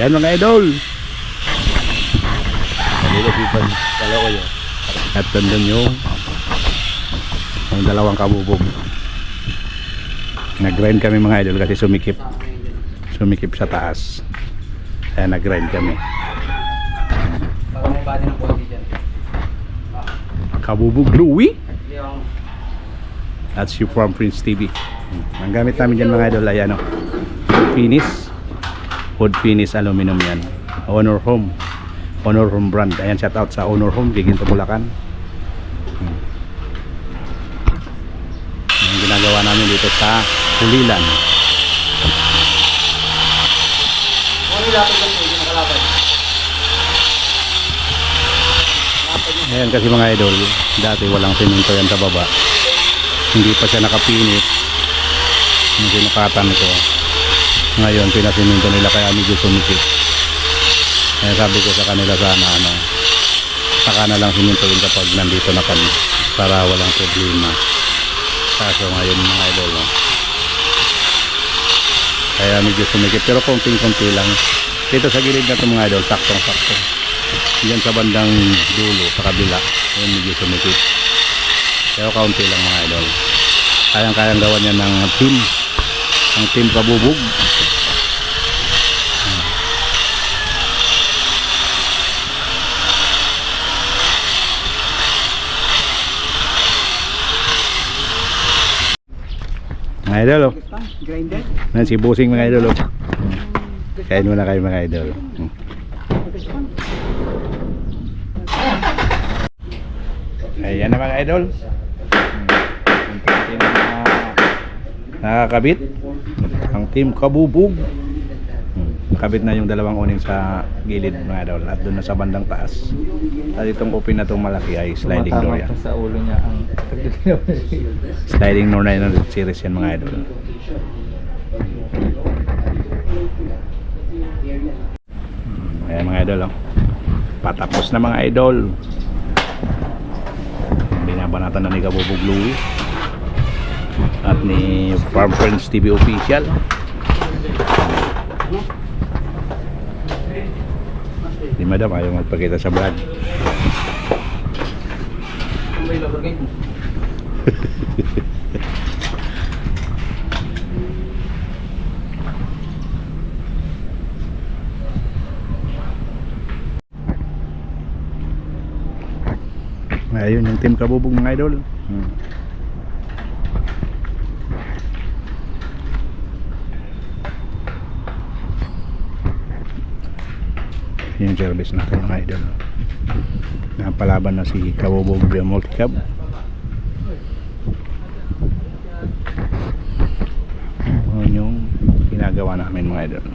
Yan mga idol. Si Pan dalawa yun. At nandun yung ang dalawang kabubog. Nag-grind kami mga idol kasi sumikip. Sumikip sa taas. Kaya nag-grind kami. Kabubog Louie. That's you from Prince TV. Ang gamit namin dyan mga idol ay ano, finish. Wood finish aluminum yan. Honor Home. Honor Home brand. Ayan, shout out sa Honor Home, Giginto Bulacan. Hmm. Ang ginagawa namin dito sa yung yung nakalaban? Ayan kasi mga idol, dati walang siminto yan sa baba. Hindi pa siya nakapinis. Yung sinukatan ko. Ngayon, pinasiminto nila kaya medyo sumikip. Kaya sabi ko sa kanila sana ano, saka na lang simintuin kapag nandito na kami para walang problema. Kaso ngayon mga idol, no? Kaya medyo sumikip pero konting-konti lang. Dito sa gilid na ito mga idol, saktong-sakto. Diyan sa bandang dulo, sa kabila, yun medyo sumikip. Pero kaunti lang mga idol. Kayang-kayang gawa niya ng team. Ang team kabubog. Mga idol, oh. Grinder? Yan si Busing mga idol, oh. Kain muna kayo mga idol. Hmm. Ayan na mga idol. Hmm. Nakakabit. Ang team kabubog. Nakabit na yung dalawang uning sa gilid mga idol. At doon na sa bandang taas. At itong open na itong malaki ay sliding door yan. sa ulo niya ang Sliding door 900 series yan mga idol. Ayan mga idol oh. Patapos na mga idol. Binabanatan na ni Kabubog Louie. At ni Farm Friends TV Official. Di madam ayaw magpakita sa vlog. Ayun yung team Kabubog mga idol. Hmm. Yung service natin mga idol. Napalaban na si Kabubog yung multicab yun yung ginagawa namin mga idol.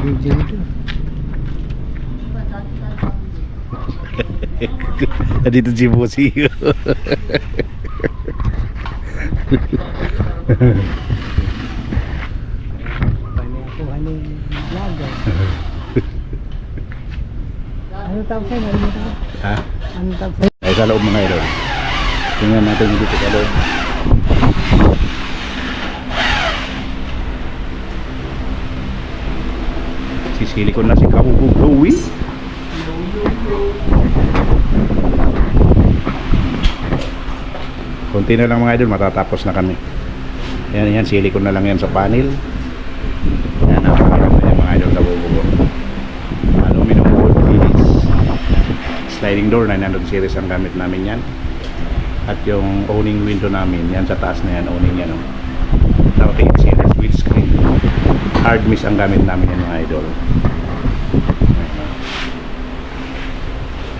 Video nito. Nandito si Busi. Ano tawag sa'yo? Ha? Ano tawag sa'yo? Ay sa loob mga idol. Tingnan natin dito sa loob. Sisili ko na si Kabubog Louie. Konti na lang mga idol, matatapos na kami. Yan, yan, silikon na lang yan sa panel. Yan, napakaroon na yan mga idol sa bubugo. Aluminum wood finish. Sliding door, 900 series ang gamit namin yan. At yung owning window namin, yan sa taas na yan, owning yan. Oh. 8 series windscreen. Hard miss ang gamit namin yan mga idol.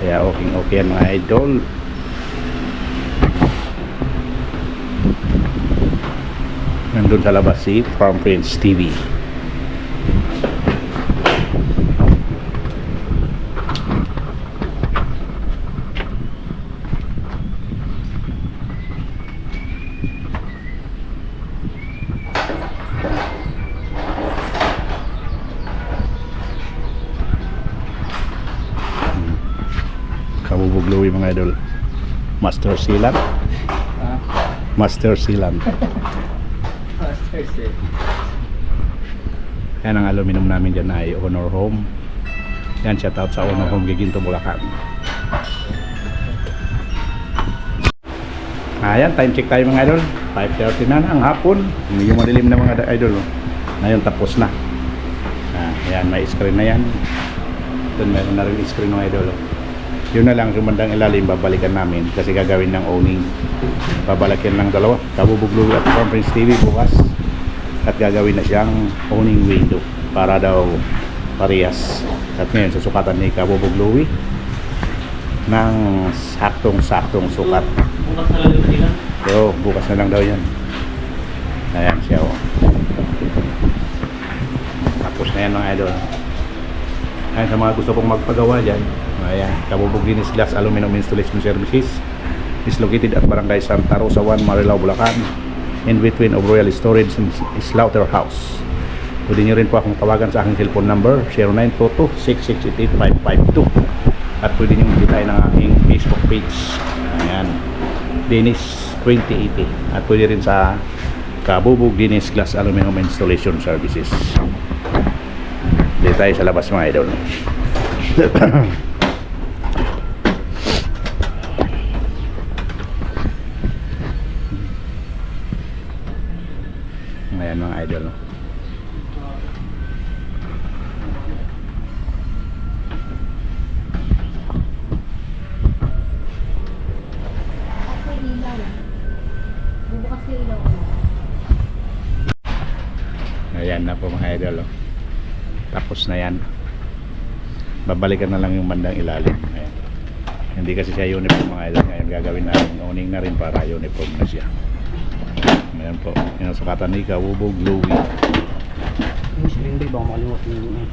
Kaya okay, okay yan mga idol. doon sa labas si Farm Prince TV hmm. kabubugluwi mga idol Master Silan ah. Master Silan Yan ang aluminum namin dyan ay Honor Home. Yan, shout out sa Honor Home Giginto, Bulacan. Ayan, time check tayo mga idol. 5.30 na ng hapon. Medyo madilim na mga idol. oh. Ngayon tapos na. Ah, ayan, may screen na yan. Ito meron na rin screen mga idol. Yun na lang, sumandang ilalim, babalikan namin kasi gagawin ng owning. Babalikan ng dalawa, kabubuglo at conference TV bukas. At gagawin na siyang owning window para daw parehas. At ngayon, susukatan ni Kabubog Louie ng saktong-saktong sukat. Bukas na lang yung sila. So, bukas na lang daw yan. Ayan siya oh. Tapos na yan mga idol. Ayan sa mga gusto pong magpagawa dyan. Ayan, Kabubog Linis Glass Aluminum Installation Services is located at Barangay Santa Rosa 1, Marilao, Bulacan in between of Royal Storage and Slaughterhouse. Pwede nyo rin po akong tawagan sa aking cellphone number 0922-6688-552 at pwede nyo makita ng aking Facebook page. Ayan. Dennis 2080 at pwede rin sa Kabubog Dennis Glass Aluminum Installation Services. Dito tayo sa labas mga idol. Ayan mga idol. Ayan na po mga idol. oh. Tapos na yan. Babalikan na lang yung bandang ilalim. Ayan. Hindi kasi siya uniform mga idol. Ngayon gagawin natin. Owning na rin para uniform na siya. Ayan po. Yung sukatan ni Kawubog Louie. Yung silindi ba? Yung yun.